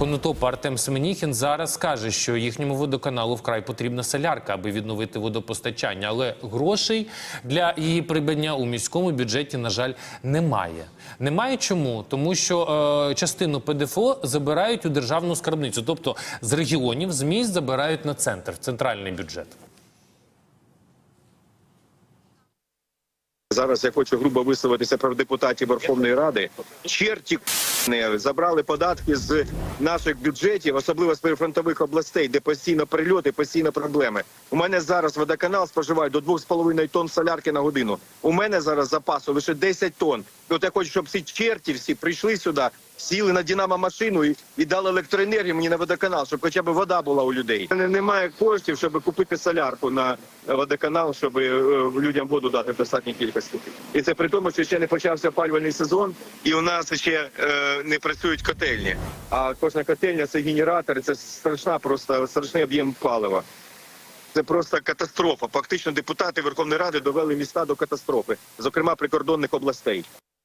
Конотоп Артем Семеніхін зараз каже, що їхньому водоканалу вкрай потрібна солярка, аби відновити водопостачання. Але грошей для її придбання у міському бюджеті, на жаль, немає. Немає чому? Тому що е, частину ПДФО забирають у державну скарбницю, тобто з регіонів, з міст забирають на центр, в центральний бюджет. Зараз я хочу грубо висловитися про депутатів Верховної Ради. Черті забрали податки з наших бюджетів, особливо з перефронтових областей, де постійно прильоти, постійно проблеми. У мене зараз водоканал споживає до 2,5 тонн солярки на годину. У мене зараз запасу лише 10 тонн. От я хочу, щоб всі черті всі прийшли сюди, сіли на Динамо машину і, і дали електроенергію мені на водоканал, щоб хоча б вода була у людей. Немає коштів, щоб купити солярку на водоканал, щоб е, людям воду дати в достатній кількості. І це при тому, що ще не почався опалювальний сезон, і у нас ще е, не працюють котельні. А кожна котельня це генератор, це страшна, просто страшний об'єм палива. Це просто катастрофа. Фактично депутати Верховної Ради довели міста до катастрофи, зокрема прикордонних областей.